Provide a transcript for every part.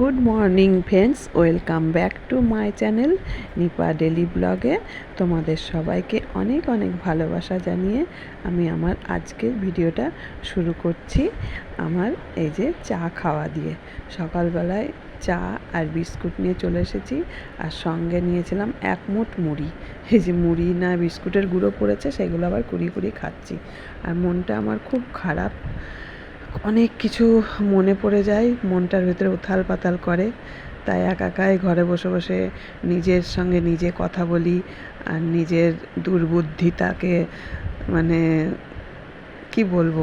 Good morning friends welcome back to my channel Nipa daily ব্লগে তোমাদের সবাইকে অনেক অনেক ভালোবাসা জানিয়ে আমি আমার আজকের ভিডিওটা শুরু করছি। আমার এই যে চা খাওয়া দিয়ে। সকালবেলায় চা আর বিস্কুট নিয়ে চলে এসেছি। আর সঙ্গে নিয়েছিলাম এক মুঠ মুড়ি। এই যে মুড়ি না বিস্কুটের গুঁড়ো পড়েছে, সেগুলো আবার কুড়িয়ে কুড়িয়ে খাচ্ছি। আর মনটা আমার খুব খারাপ অনেক কিছু মনে পড়ে যায়, মনটার ভেতরে উথাল পাতাল করে। তাই একা একাই ঘরে বসে বসে নিজের সঙ্গে নিজে কথা বলি আর নিজের দুর্বুদ্ধিতাকে মানে কি বলব,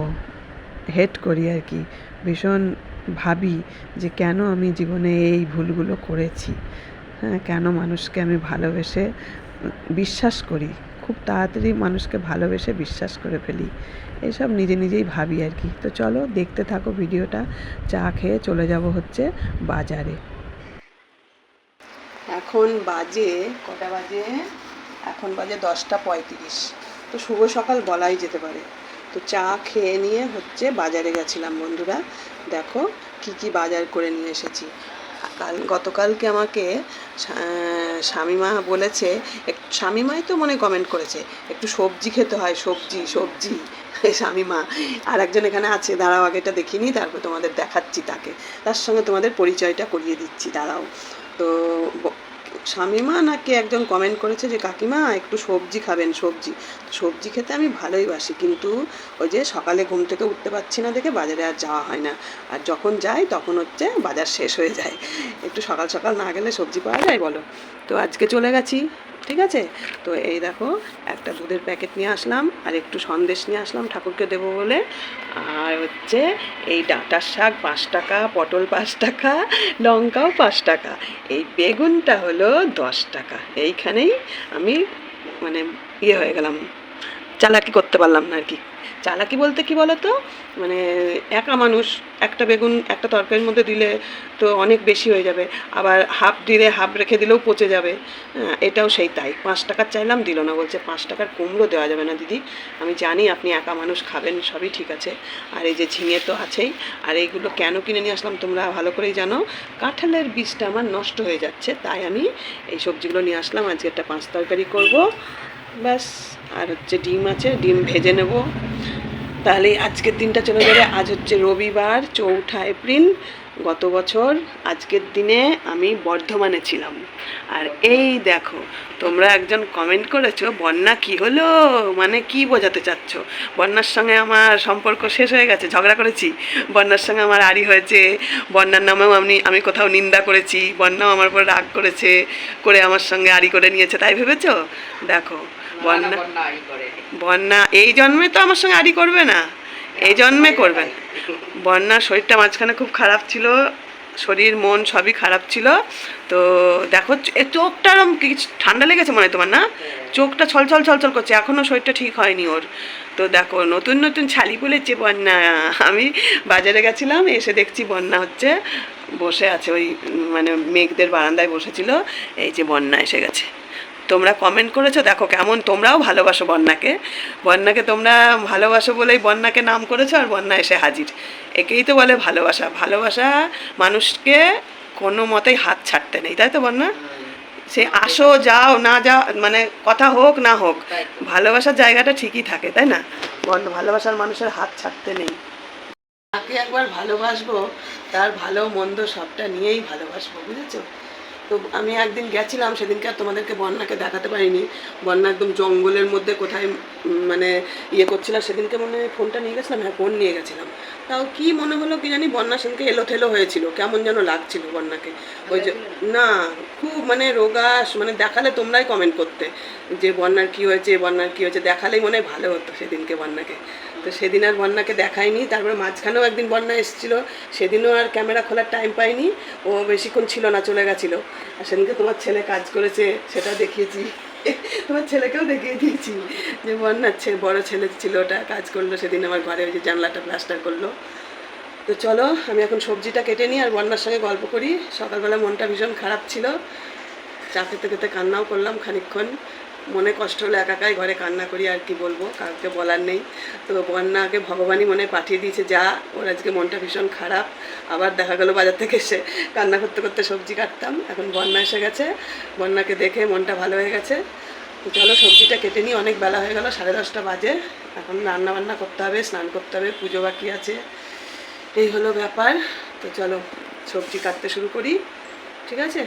হেট করি আর কি। ভীষণ ভাবি যে কেন আমি জীবনে এই ভুলগুলো করেছি? হ্যাঁ কেন মানুষকে আমি ভালোবেসে বিশ্বাস করি? খুব তাড়াতাড়ি মানুষকে ভালোবেসে বিশ্বাস করে ফেলি। এসব নিজে নিজেই ভাবি আর কি। তো চলো দেখতে থাকো ভিডিওটা। চা খেয়ে চলে যাব হচ্ছে বাজারে। এখন বাজে কটা বাজে? এখন বাজে দশটা পঁয়ত্রিশ। তো শুভ সকাল বলাই যেতে পারে। তো চা খেয়ে নিয়ে হচ্ছে বাজারে গেছিলাম বন্ধুরা। দেখো কি কি বাজার করে নিয়ে এসেছি। কাল গতকালকে আমাকে স্বামীমা বলেছে স্বামীমাই তো মনে কমেন্ট করেছে, একটু সবজি খেতে হয়, সবজি সবজি। স্বামীমা আর একজন এখানে আছে, দাঁড়াও আগে এটা দেখিনি তারপর তোমাদের দেখাচ্ছি তাকে। তার সঙ্গে তোমাদের পরিচয়টা করিয়ে দিচ্ছি, দাঁড়াও। তো স্বামীমা নাকি একজন কমেন্ট করেছে যে, কাকিমা, একটু সবজি খাবেন, সবজি। সবজি খেতে আমি ভালোই বাসি, কিন্তু ওই যে সকালে ঘুম থেকে উঠতে পারছি না দেখে বাজারে আর যাওয়া হয় না। আর যখন যাই তখন হচ্ছে বাজার শেষ হয়ে যায়। একটু সকাল সকাল না গেলে সবজি পাওয়া যায় বলো? তো আজকে চলে গেছি। ঠিক আছে? তো এই দেখো, একটা দুধের প্যাকেট নিয়ে আসলাম, আর একটু সন্দেশ নিয়ে আসলাম ঠাকুরকে দেবো বলে। আর হচ্ছে এই ডাঁটার শাক পাঁচ টাকা, পটল পাঁচ টাকা, লঙ্কাও পাঁচ টাকা। এই বেগুনটা হলো দশ টাকা। এইখানেই আমি মানে ইয়ে হয়ে গেলাম। চালাকি করতে পারলাম না আর কি। চালাকি বলতে কি বলো তো মানে একা মানুষ একটা বেগুন একটা তরকারির মধ্যে দিলে তো অনেক বেশি হয়ে যাবে। আবার হাফ দিলে হাফ রেখে দিলেও পচে যাবে। হ্যাঁ, এটাও সেই তাই। পাঁচ টাকার চাইলাম দিল না। বলছে পাঁচ টাকার কুমড়ো দেওয়া যাবে না দিদি। আমি জানি আপনি একা মানুষ খাবেন সবই ঠিক আছে। আর এই যে ঝিঙে তো আছেই। আর এইগুলো কেন কিনে নিয়ে আসলাম তোমরা ভালো করেই জানো? কাঁঠালের বীজটা আমার নষ্ট হয়ে যাচ্ছে তাই আমি এই সবজিগুলো নিয়ে আসলাম। আজকে একটা পাঁচ তরকারি করব। ব্যাস আর হচ্ছে ডিম আছে ডিম ভেজে নেব। তাহলে আজকের দিনটা চলে যাবে আজ হচ্ছে রবিবার, চৌঠা এপ্রিল, গত বছর, আজকের দিনে আমি বর্ধমানে ছিলাম। আর এই দেখো, তোমরা একজন কমেন্ট করেছ, বন্যা কি হলো? মানে কি বোঝাতে চাচ্ছ? বন্যার সঙ্গে আমার সম্পর্ক শেষ হয়ে গেছে, ঝগড়া করেছি। বন্যার সঙ্গে আমার আড়ি হয়েছে, বন্যার নামেও আমি আমি কোথাও নিন্দা করেছি, বন্যাও আমার উপর রাগ করেছে, করে আমার সঙ্গে আড়ি করে নিয়েছে, তাই ভেবেছো? দেখো বন্যা বন্যা এই জন্মে তো আমার সঙ্গে আড়ি করবে না। এই জন্মে করবেন বন্যার শরীরটা মাঝখানে খুব খারাপ ছিল শরীর মন সবই খারাপ ছিল। তো দেখো চোখটা এরম কিছু ঠান্ডা লেগেছে মনে হয় তোমার না? চোখটা ছলছল ছলছল করছে। এখনও শরীরটা ঠিক হয়নি ওর। তো দেখো নতুন নতুন ছালি বলেছে বন্যা। আমি বাজারে গেছিলাম এসে দেখছি বন্যা হচ্ছে। বসে আছে ওই মানে মেঘদের বারান্দায় বসেছিল। এই যে বন্যা এসে গেছে। তোমরা কমেন্ট করেছ, দেখো কেমন তোমরাও ভালোবাসো বন্যাকে। বন্যাকে তোমরা ভালোবাসো বলেই বন্যাকে নাম করেছ আর বন্যা এসে হাজির। একেই তো বলে ভালোবাসা। ভালোবাসা মানুষকে কোনো মতেই হাত ছাড়তে নেই, তাই তো বন্যা? সে আসো, যাও, না যাও মানে কথা হোক, না হোক, ভালোবাসার জায়গাটা ঠিকই থাকে, তাই না? ভালোবাসার মানুষের হাত ছাড়তে নেই। তাকে একবার ভালোবাসবো, তার ভালো মন্দ সবটা নিয়েই ভালোবাসবো, বুঝেছ? তো আমি একদিন গেছিলাম, সেদিনকে আর তোমাদেরকে বন্যাকে দেখাতে পারিনি। বন্যা একদম জঙ্গলের মধ্যে কোথায় মানে ইয়ে করছিলাম সেদিনকে মনে হয় ফোনটা নিয়ে গেছিলাম হ্যাঁ ফোন নিয়ে গেছিলাম। তাও কি মনে হলো কি জানি, বন্যা সেদিনকে এলো থেলো হয়েছিল। কেমন যেন লাগছিল বন্যাকে। ওই যে, না, খুব মানে রোগাস মানে দেখালে তোমরাই কমেন্ট করতে যে বন্যার কি হয়েছে, বন্যার কি হয়েছে। দেখালেই মনে হয় ভালো হতো সেদিনকে বন্যাকে। তো সেদিন আর বন্যাকে দেখায়নি, তারপরে মাঝখানেও একদিন বন্যা এসেছিল, সেদিনও আর ক্যামেরা খোলার টাইম পাইনি, ও বেশিক্ষণ ছিল না, চলে গেছিল। আর সেদিনকে তোমার ছেলে কাজ করেছে সেটা দেখিয়েছি। তোমার ছেলেকেও দেখিয়ে দিয়েছি যে বন্যার ছে, বড় ছেলে ছিল ওটা, কাজ করল, সেদিন আমার ঘরে ওই যে জানলাটা প্লাস্টার করল। তো চলো, আমি এখন সবজিটা কেটে নিই আর বন্যার সঙ্গে গল্প করি। সকালবেলা মনটা ভীষণ খারাপ ছিল। চা খেতে খেতে কান্নাও করলাম খানিকক্ষণ। মনে কষ্ট হলে, একাকাই ঘরে কান্না করি, আর কি বলব, কাউকে বলার নেই। তো বন্যাকে ভগবানই মনে পাঠিয়ে দিয়েছে, যা, ওর আজকে মনটা ভীষণ খারাপ। আবার দেখা গেলো বাজার থেকে এসে কান্না করতে করতে সবজি কাটতাম। এখন বন্যা এসে গেছে, বন্যাকে দেখে মনটা ভালো হয়ে গেছে। তো চলো, সবজিটা কেটে নিই, অনেক বেলা হয়ে গেল, সাড়ে দশটা বাজে। এখন রান্না বান্না করতে হবে, স্নান করতে হবে, পুজো বাকি আছে। এই হলো ব্যাপার। তো চলো, সবজি কাটতে শুরু করি। ঠিক আছে?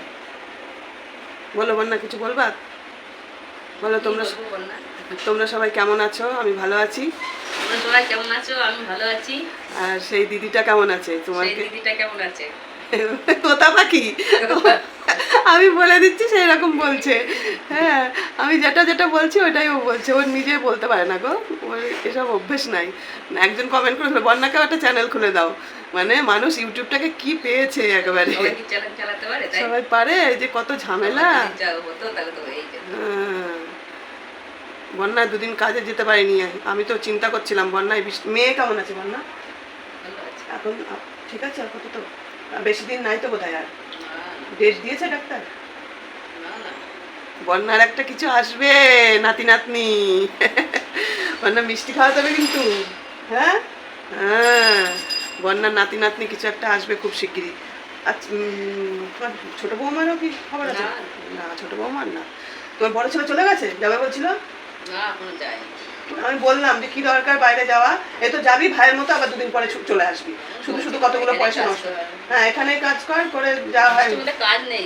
বলো বন্যা, কিছু বলবা? বলো তোমরা? তোমরা সবাই কেমন আছো? আমি ভালো আছি। সবাই কেমন আছো? আমি ভালো আছি। আর সেই দিদিটা কেমন আছে? তোমাকে দিদিটা কেমন আছে? তোতা পাখি আমি বলে দিচ্ছি সেই রকম বলছে। হ্যাঁ আমি যেটা যেটা বলছি ওটাই ও বলছে। ও নিজে বলতে পারে না গো। ওর এসব অভ্যেস নাই। একজন কমেন্ট করেছিল বন্যাকে একটা চ্যানেল খুলে দাও। মানে মানুষ ইউটিউবটাকে কি পেয়েছে একেবারে? সবাই পারে যে কত ঝামেলা। হ্যাঁ। বন্যায় দুদিন কাজে যেতে পারিনি। আমি তো চিন্তা করছিলাম বন্যায় মেয়ে কেমন আছে বন্যা? এখন ঠিক আছে আপাতত। বেশি দিন নাই তো বোধহয় আর। ডেট দিয়েছে ডাক্তার। বন্যার একটা কিছু আসবে নাতি নাতনি। বন্যা মিষ্টি খাওয়াতে হবে কিন্তু। হ্যাঁ? হ্যাঁ বন্যার নাতি নাতনি কিছু একটা আসবে খুব শিগগিরই। আচ্ছা তোমার ছোট বৌমারও কি খবর আছে? না। না ছোট বৌমার না। তোমার বড় ছেলে চলে গেছে? যাবে বলছিল? আমি বললাম যে কি দরকার বাইরে যাওয়া? এ তো যাবি ভাইয়ের মতো আবার দুদিন পরে চলে আসবি। শুধু শুধু কতগুলো পয়সা নষ্ট। হ্যাঁ এখানে কাজ কর করে যাওয়া হয়। কাজ নেই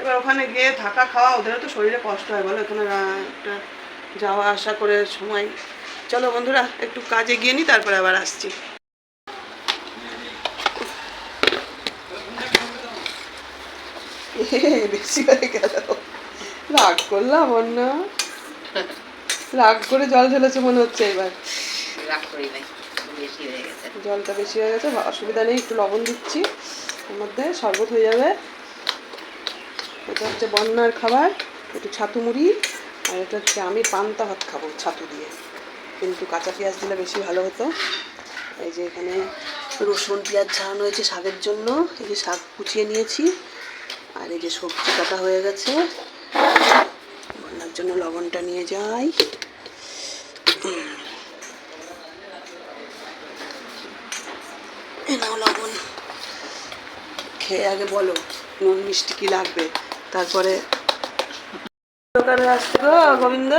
এবার ওখানে গিয়ে থাকা খাওয়া ওদেরও তো শরীরে কষ্ট হয় বলো এখানে একটা যাওয়া আসা করে সময়। চলো বন্ধুরা একটু কাজে গিয়ে নি তারপরে আবার আসছি। বেশি হয়ে গেল। রাগ করলাম অন্য। রাগ করে জল ঢেলেছে মনে হচ্ছে এবার। রাগ করি নাই বেশি হয়ে গেছে। জলটা বেশি হয়ে গেছে অসুবিধা নেই একটু লবণ দিচ্ছি। এর মধ্যে শরবত হয়ে যাবে। এটা হচ্ছে বন্যার খাবার একটু ছাতু মুড়ি আর এটা হচ্ছে আমি পান্তা ভাত খাব ছাতু দিয়ে। কিন্তু কাঁচা পেঁয়াজ দিলে বেশি ভালো হতো। এই যে এখানে রসুন পেঁয়াজ ছাড়ানো হয়েছে শাকের জন্য। এই যে শাক কুচিয়ে নিয়েছি। আর এই যে সবজি কাটা হয়ে গেছে। জন্য লবণটা নিয়ে যাই। নাও লবণ। খেয়ে আগে বলো নুন মিষ্টি কি লাগবে? তারপরে অন্ধকার আসছে গো গোবিন্দ।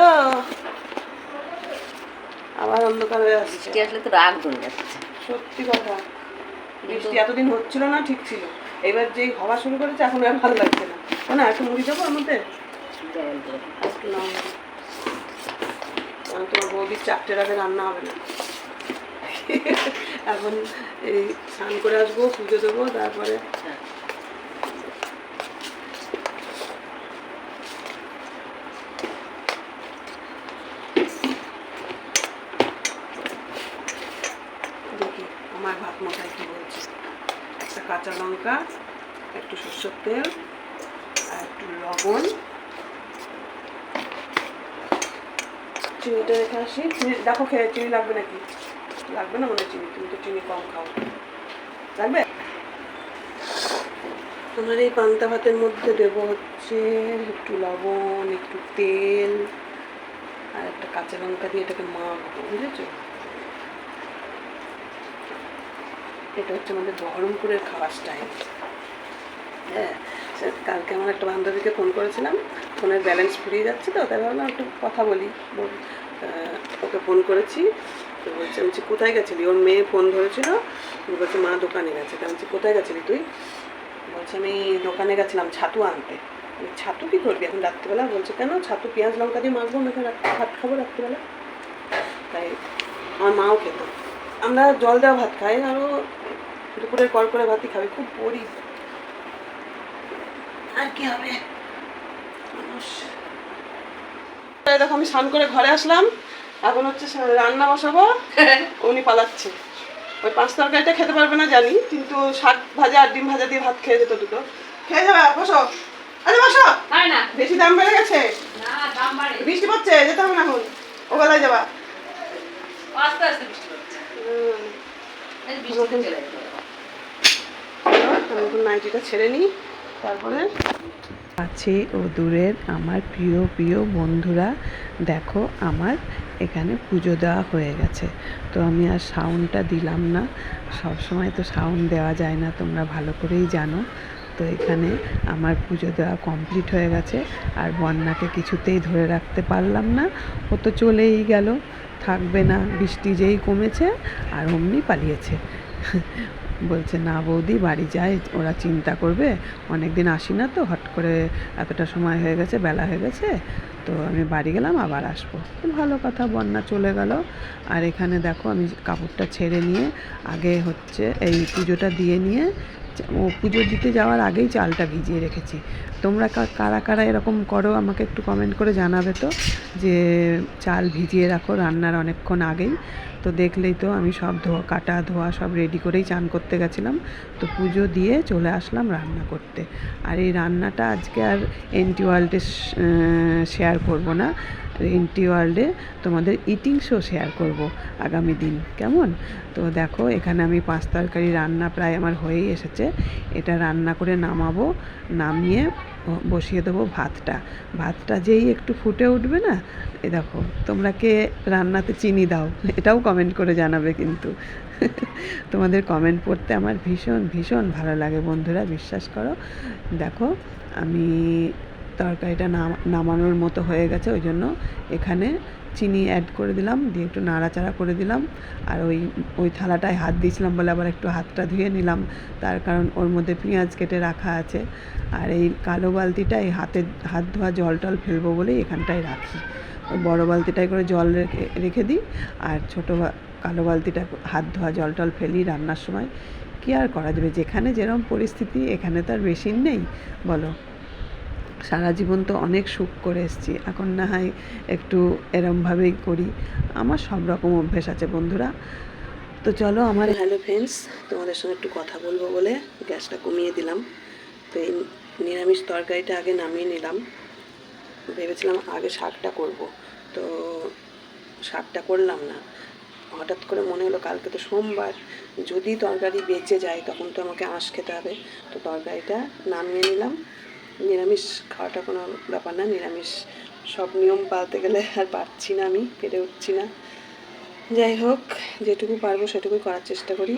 আবার অন্ধকার আসছে। বৃষ্টি আসলে তো রাগ ধরে যাচ্ছে। সত্যি কথা। বৃষ্টি এতদিন হচ্ছিল না ঠিক ছিল। এবার যেই হওয়া শুরু করেছে এখন আর ভালো লাগছে না। না? একটু মুড়ি দেবো মধ্যে জল দিয়ে। একটু নাও কারণ তোমার বৌদির চারটের আগে রান্না হবে না এখন এই স্নান করে আসব পুজো দেবো তারপরে। দেখি আমার ভাত মাথায় কি বলছে একটা কাঁচা লঙ্কা একটু সর্ষের তেল আর একটু লবণ চিনিটা রেখে আসি। চিনি, দেখো খেয়ে চিনি লাগবে নাকি? লাগবে না মনে চিনি? তুমি তো চিনি কম খাও। লাগবে? আমার এই পান্তা ভাতের মধ্যে দেবো হচ্ছে একটু লবণ, একটু তেল, আর একটা কাঁচা লঙ্কা দিয়ে এটাকে মাখবো, বুঝেছ? এটা হচ্ছে আমাদের বহরমপুরের খাওয়ার স্টাইল হ্যাঁ কালকে আমার একটা বান্ধবীকে ফোন করেছিলাম। ফোনের ব্যালেন্স ফুরিয়ে যাচ্ছে তো, তাই ভাবলাম একটু কথা বলি। ওকে ফোন করেছি, তো বলছে, আমি কোথায় গেছিলি? ওর মেয়ে ফোন ধরেছিল বলছে, মা দোকানে গেছে। তা আমি বলছি, কোথায় গেছিলি তুই? বলছে, আমি দোকানে গেছিলাম ছাতু আনতে। ছাতু কি করবি এখন রাত্রিবেলা বলছে, কেন? ছাতু, পেঁয়াজ, লঙ্কা দিয়ে মাখবো মেখে রাত- ভাত খাব রাত্রিবেলা? তাই আমার মাও খেত। আমরা জল দেওয়া ভাত খাই, আরও দুপুরের কর করে ভাতই খাবি, খুব গরিব। আর কি হবে? দেখো আমি স্নান করে ঘরে আসলাম। এখন হচ্ছে রান্না বসাবো। উনি পালাচ্ছে। ওই পাঁচ তরকারিটা খেতে পারবে না জানি। কিন্তু শাক ভাজা আর ডিম ভাজা দিয়ে ভাত খেয়ে যেত দুটো। খেয়ে যাবে বসো। আরে বসো। না। বেশি দাম বেড়ে গেছে? বৃষ্টি পড়ছে? যেতে হবে না এখন। ও বেলায় যাবা। আস্তে আস্তে বৃষ্টি নাইটিটা ছেড়ে নিই। তারপরে? আছে ও দূরের আমার প্রিয় প্রিয় বন্ধুরা। দেখো, আমার এখানে পুজো দেওয়া হয়ে গেছে। তো আমি আর সাউন্ডটা দিলাম না। সব সময় তো সাউন্ড দেওয়া যায় না, তোমরা ভালো করেই জানো। তো এখানে আমার পুজো দেওয়া কমপ্লিট হয়ে গেছে। আর বন্যাকে কিছুতেই ধরে রাখতে পারলাম না। ও তো চলেই গেল। থাকবে না, বৃষ্টি যেই কমেছে, আর অমনি পালিয়েছে। বলছে, না বৌদি, বাড়ি যাই, ওরা চিন্তা করবে। অনেক দিন আসি না তো হট করে এতটা সময় হয়ে গেছে, বেলা হয়ে গেছে, তো আমি বাড়ি গেলাম, আবার আসব। ভালো কথা, বন্যা চলে গেল। আর এখানে দেখো, আমি কাপড়টা ছেড়ে নিয়ে আগে হচ্ছে এই পুজোটা দিয়ে নিয়ে, ও পুজো দিতে যাওয়ার আগেই চালটা ভিজিয়ে রেখেছি। তোমরা কারা কারা এরকম করো, আমাকে একটু কমেন্ট করে জানাবে তো, যে চাল ভিজিয়ে রাখো রান্নার অনেকক্ষণ আগেই। তো দেখলেই তো আমি সব ধোয়া, কাটা ধোয়া সব রেডি করেই চান করতে গেছিলাম। তো পুজো দিয়ে চলে আসলাম রান্না করতে। আর এই রান্নাটা আজকে আর এনটি ওয়ার্ল্ডে শেয়ার করব না। এনটি ওয়ার্ল্ডে তোমাদের ইটিং শো শেয়ার করব আগামী দিন। কেমন? তো দেখো, এখানে আমি পাঁচ তরকারি রান্না প্রায় আমার হয়েই এসেছে। এটা রান্না করে নামাবো, নামিয়ে বসিয়ে দেবো ভাতটা। ভাতটা যেই একটু ফুটে উঠবে না, এ দেখো, তোমরা কে রান্নাতে চিনি দাও, এটাও কমেন্ট করে জানাবে কিন্তু। তোমাদের কমেন্ট পড়তে আমার ভীষণ ভীষণ ভালো লাগে বন্ধুরা, বিশ্বাস করো। দেখো, আমি তরকারিটা নামানোর মতো হয়ে গেছে, ওই জন্য এখানে চিনি অ্যাড করে দিলাম, দিয়ে একটু নাড়াচাড়া করে দিলাম। আর ওই ওই থালাটায় হাত দিয়েছিলাম বলে আবার একটু হাতটা ধুয়ে নিলাম। তার কারণ ওর মধ্যে পেঁয়াজ কেটে রাখা আছে। আর এই কালো বালতিটাই হাতে, হাত ধোয়া জল টল ফেলব বলেই এখানটায় রাখি। বড়ো বালতিটায় করে জল রেখে রেখে দিই। আর ছোটো কালো বালতিটা হাত ধোয়া জল টল ফেলি রান্নার সময়। কী আর করা যাবে? যেখানে যেরকম পরিস্থিতি, এখানে তো আর বেশিন নেই। বলো। সারা জীবন তো অনেক সুখ করে এসেছি। এখন না হয় একটু এরমভাবেই করি। আমার সব রকম অভ্যেস আছে বন্ধুরা। তো চলো আমার হ্যালো ফ্রেন্ডস, তোমাদের সঙ্গে একটু কথা বলব বলে গ্যাসটা কমিয়ে দিলাম। তো এই নিরামিষ তরকারিটা আগে নামিয়ে নিলাম। ভেবেছিলাম আগে শাকটা করব। তো শাকটা করলাম না। হঠাৎ করে মনে হলো কালকে তো সোমবার। যদি তরকারি বেঁচে যায় তখন তো আমাকে আঁশ খেতে হবে। তো তরকারিটা নামিয়ে নিলাম। নিরামিষ খাওয়াটা কোনো ব্যাপার না, নিরামিষ সব নিয়ম পালতে গেলে আর পারছি না আমি, পেরে উঠছি না। যাই হোক, যেটুকু পারব সেটুকুই করার চেষ্টা করি।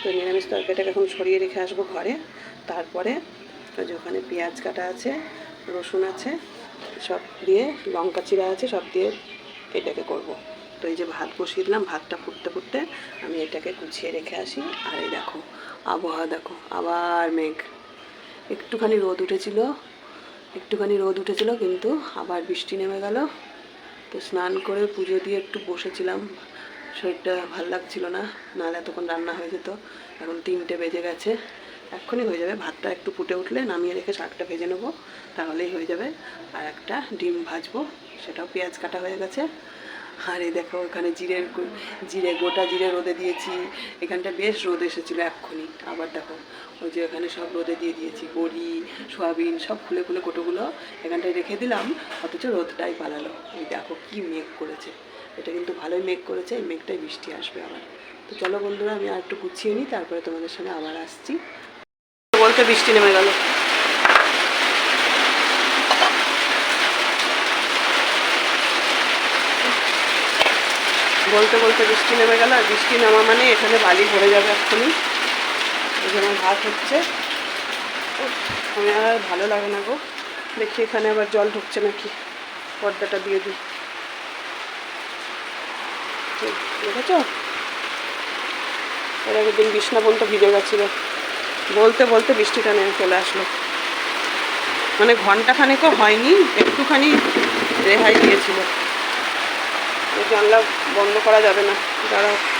তো নিরামিষ তরকারিটাকে এখন সরিয়ে রেখে আসব ঘরে। তারপরে যে ওখানে পেঁয়াজ কাটা আছে, রসুন আছে, সব দিয়ে লঙ্কা চিরা আছে, সব দিয়ে এটাকে করব। তো এই যে ভাত বসিয়ে দিলাম, ভাতটা ফুটতে ফুটতে আমি এটাকে গুছিয়ে রেখে আসি। আর এই দেখো, আবহাওয়া দেখো, আবার মেঘ। একটুখানি রোদ উঠেছিল, একটুখানি রোদ উঠেছিল কিন্তু আবার বৃষ্টি নেমে গেল। তো স্নান করে পুজো দিয়ে একটু বসেছিলাম, শরীরটা ভালো লাগছিল না, নাহলে এতক্ষণ রান্না হয়ে যেত। এখন তিনটে বেজে গেছে, এক্ষুনি হয়ে যাবে। ভাতটা একটু ফুটে উঠলে নামিয়ে রেখে শাকটা ভেজে নেব, তাহলেই হয়ে যাবে। আর একটা ডিম ভাজবো, সেটাও পেঁয়াজ কাটা হয়ে গেছে। আর দেখো, ওখানে জিরের জিরে, গোটা জিরে রোদে দিয়েছি। এখানটা বেশ রোদ এসেছিল এক্ষুনি। আবার দেখো, ওই যে এখানে সব রোদে দিয়ে দিয়েছি, বড়ি, সোয়াবিন, সব খুলে খুলে কোটোগুলো এখানটায় রেখে দিলাম, অথচ রোদটাই পালালো। এই দেখো কি মেঘ করেছে। এটা কিন্তু ভালোই মেঘ করেছে, এই মেঘটাই বৃষ্টি আসবে আবার। তো চলো বন্ধুরা, আমি আর একটু গুছিয়ে নিই, তারপরে তোমাদের সঙ্গে আবার আসছি। বলতে বৃষ্টি নেমে গেল। বলতে বলতে বৃষ্টি নেমে গেল, আর বৃষ্টি নামা মানে এখানে বালি ভরে যাবে এক্ষুনি। যে ভাত হচ্ছে। আমি আর ভালো লাগে না গো। দেখি এখানে আবার জল ঢুকছে নাকি, পর্দাটা দিয়ে দিই। দেখেছ? এর আগের দিন বিছনা পর্যন্ত ভিজে গেছিল। বলতে বলতে বৃষ্টিটা নেমে চলে আসলো। মানে ঘন্টাখানেকও হয়নি, একটুখানি রেহাই দিয়েছিল। জানলা বন্ধ করা যাবে না। দাঁড়াও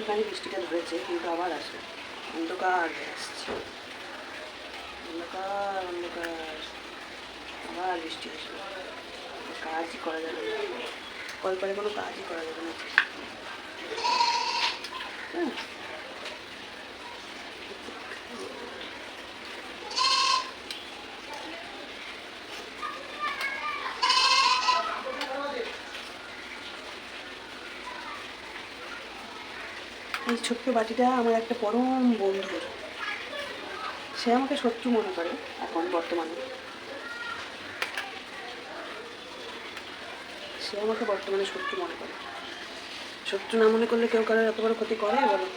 একটুখানি বৃষ্টিটা ধরেছে, কিন্তু আবার আসবে অন্ধকার আসছে। অন্ধকার অন্ধকার। আবার বৃষ্টি আসবে কাজই করা যাবে না। কল পারে কোনো কাজই করা যাবে না। হ্যাঁ এই ছোট্ট বাটিটা আমার একটা পরম বন্ধুর। সে আমাকে শত্রু মনে করে এখন বর্তমানে। সে আমাকে বর্তমানে শত্রু মনে করে। শত্রু না মনে করলে কেউ কারোর এত বড় ক্ষতি করে বলো?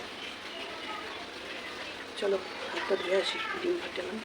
চলো, হাতটা ধুয়ে আসি, ডিম ফাটালাম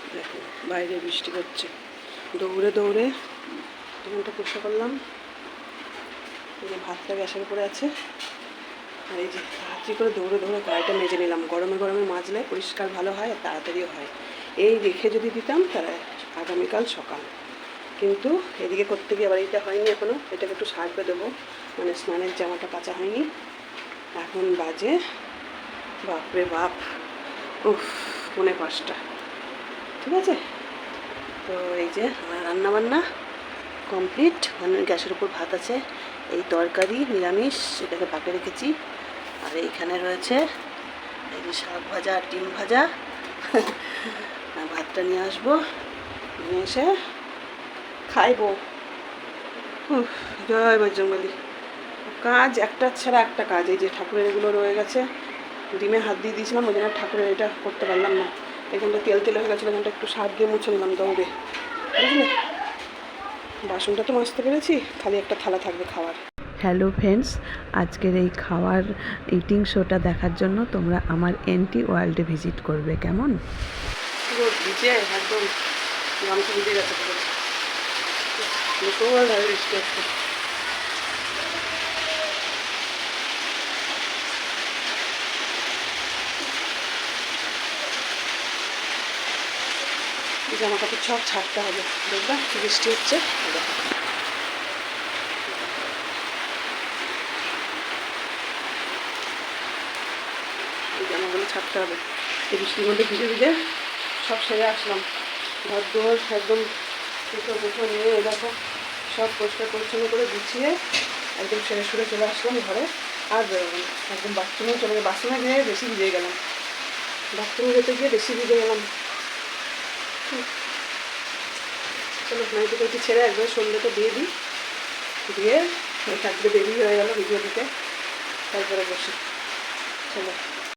দেখো বাইরে বৃষ্টি হচ্ছে। দৌড়ে দৌড়ে দোকানটা পরিষ্কার করলাম। এই যে ভাতটা গ্যাসের উপরে আছে। আর এই যে তাড়াতাড়ি করে দৌড়ে দৌড়ে কড়াইটা মেজে নিলাম। গরমে গরমে মাজলে পরিষ্কার ভালো হয় আর তাড়াতাড়িও হয়। এই রেখে যদি দিতাম তাহলে আগামীকাল সকাল। কিন্তু এদিকে করতে গিয়ে আবার এটা হয়নি এখনও এটাকে একটু সারবে দেবো। মানে স্নানের জামাটা কাঁচা হয়নি। এখন বাজে। বাপরে বাপ। উফ পৌনে পাঁচটা ঠিক আছে? তো এই যে আমার রান্নাবান্না কমপ্লিট। মানে গ্যাসের উপর ভাত আছে, এই তরকারি, নিরামিষ, এটাকে পাকে রেখেছি। আর এইখানে রয়েছে এই যে শাক ভাজা ডিম ভাজা। ভাতটা নিয়ে আসব। নিয়ে এসে খাইবো। জয় বজরঙ্গলি কাজ একটা ছাড়া একটা কাজ। এই যে ঠাকুরের এগুলো রয়ে গেছে। ডিমে হাত দিয়ে দিয়েছিলাম, ওই জন্য ঠাকুরের এটা করতে পারলাম না। এখানটা তেল তেল হয়ে গেছিল এখানটা একটু সার দিয়ে মুছে নিলাম দৌড়ে বুঝলে? বাসনটা তো মাজতে পেরেছি খালি একটা থালা থাকবে খাওয়ার। হ্যালো ফ্রেন্ডস আজকের এই খাওয়ার ইটিং শোটা দেখার জন্য তোমরা আমার এন্টি ওয়ার্ল্ডে ভিজিট করবে কেমন? পুরো ভিজে একদম গামছা ভিজে গেছে পুরো। জামা কাপড় সব ছাড়তে হবে, দেখবা বৃষ্টি হচ্ছে। জামাগুলো ছাড়তে হবে। এই বৃষ্টির মধ্যে ভিজে ভিজে সব সেরে আসলাম। ঘর দোর একদম পুজো পুজো নিয়ে দেখো, সব পরিষ্কার পরিচ্ছন্ন করে গুছিয়ে একদম সেরে সুরে চলে আসলাম ঘরে। আর বেরোবো একদম বাথরুমে চলে গেলাম। বাথরুমে গিয়ে বেশি ভিজে গেলাম। বাথরুমে যেতে গিয়ে বেশি ভিজে গেলাম। চলো নাইটি একটু ছেড়ে একবার সন্ধ্যেটা দিয়ে দিই। দিয়ে থাকলে দেরি হয়ে গেল ভিডিও দিতে তারপরে বসি। চলো।